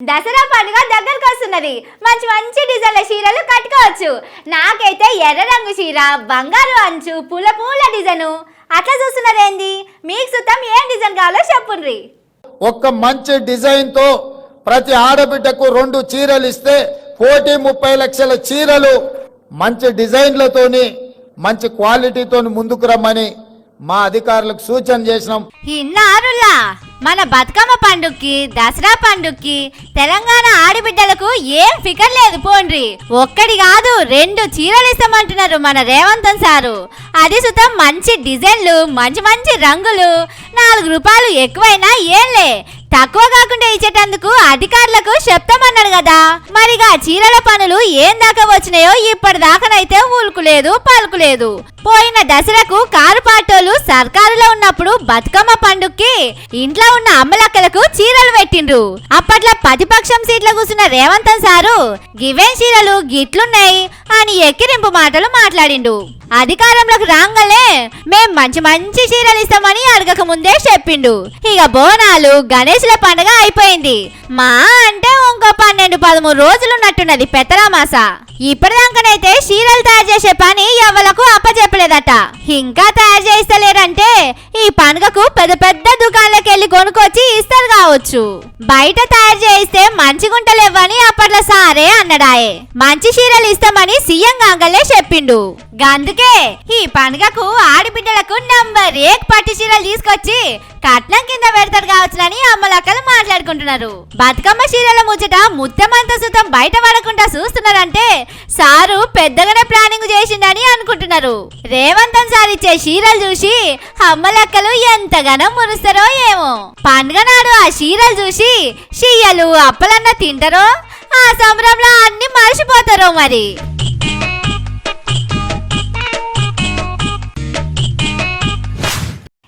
దసరా పండుగ దగ్గరకు వస్తున్నది. మంచి మంచి డిజైన్ల చీరలు కట్టుకోవచ్చు. నాకైతే ఎర్ర రంగు చీర బంగారు అంచు పూల పూల డిజైను. అట్లా చూస్తున్నదేంది? మీకు సుతం ఏం డిజైన్ కావాలో చెప్పుండ్రి. ఒక్క మంచి డిజైన్తో ప్రతి ఆడబిడ్డకు రెండు చీరలు ఇస్తే కోటి ముప్పై లక్షల చీరలు మంచి డిజైన్లతోని మంచి క్వాలిటీతోని ముందుకు రమ్మని మా అధికారులకు సూచన చేసినాం. ఇన్నారులా? మన బతుకమ్మ పండుగకి దసరా పండుగకి తెలంగాణ ఆడబిడ్డలకు ఏం ఫికర్ లేదు పోండ్రి. ఒక్కడి కాదు రెండు చీరలు ఇస్తామంటున్నారు మన రేవంతన్ సారు. అది సుతం మంచి డిజైన్లు మంచి మంచి రంగులు. నాలుగు రూపాయలు ఎక్కువైనా ఏంలే. తక్కువ కాకుండా ఇచ్చేటందుకు అధికారులకు చెప్తామన్నాడు కదా. మరిగా చీరల పనులు ఏం దాకా వచ్చినాయో ఇప్పటిదాకానైతే ఊలుకులేదు పలుకులేదు. పోయిన దసరాకు కారు పాటోలు సర్కారులో ఉన్నప్పుడు బతుకమ్మ పండుగకి ఇంట్లో ఉన్న అమ్మలక్కలకు చీరలు పెట్టిండ్రు. అప్పట్లో ప్రతిపక్షం సీట్లో కూర్చున్న రేవంత్ సారు గివేన్ చీరలు? గిట్లున్నాయి? అని ఎక్కిరింపు మాటలు మాట్లాడిండు. అధికారంలోకి రాగానే మేం మంచి మంచి చీరలు ఇస్తామని అడగక ముందే చెప్పిండు. ఇక బోనాలు గణేశుల పండుగ అయిపోయింది. మా అంటే ఇంకో పన్నెండు పదమూడు రోజులు ఉన్నట్టున్నది పెత్తరామాస ఇప్పటిదాకానైతే చీరలు తయారు చేసే పని ఎవ్వలకు లేదట. ఇంకా తయారు చేస్తలేరంటే ఈ పండుగకు పెద్ద పెద్ద దుకాణాలకు వెళ్ళి కొనుక్కొచ్చి ఇస్తారు కావచ్చు. బయట తయారు చేయిస్తే మంచిగుంటలేవని అప్పట్లో సారే అన్నడాయే. మంచి చీరలు ఇస్తామని సీఎం గంగలే చెప్పిండు. అందుకే ఈ పండుగకు ఆడబిడ్డలకు నంబర్ ఏక్ పట్టు చీరలు తీసుకొచ్చి కట్నం కింద పెడతారు కావచ్చునని అమ్మలక్కలు మాట్లాడుకుంటున్నారు. బతుకమ్మ చీరల ముచ్చట ముత్తమంత సుతం బయట పడకుండా చూస్తున్నారంటే సారు పెద్దగానే రేవంతన్ సార్ ఇచ్చే చీరలు చూసి అమ్మలక్కలు ఎంతగానో మురుస్తారో ఏమో. పండుగ నాడు ఆ చీరలు చూసి షీయలు అప్పలన్న తింటారో? ఆ సంబరంలో అన్ని మర్చిపోతారో మరి.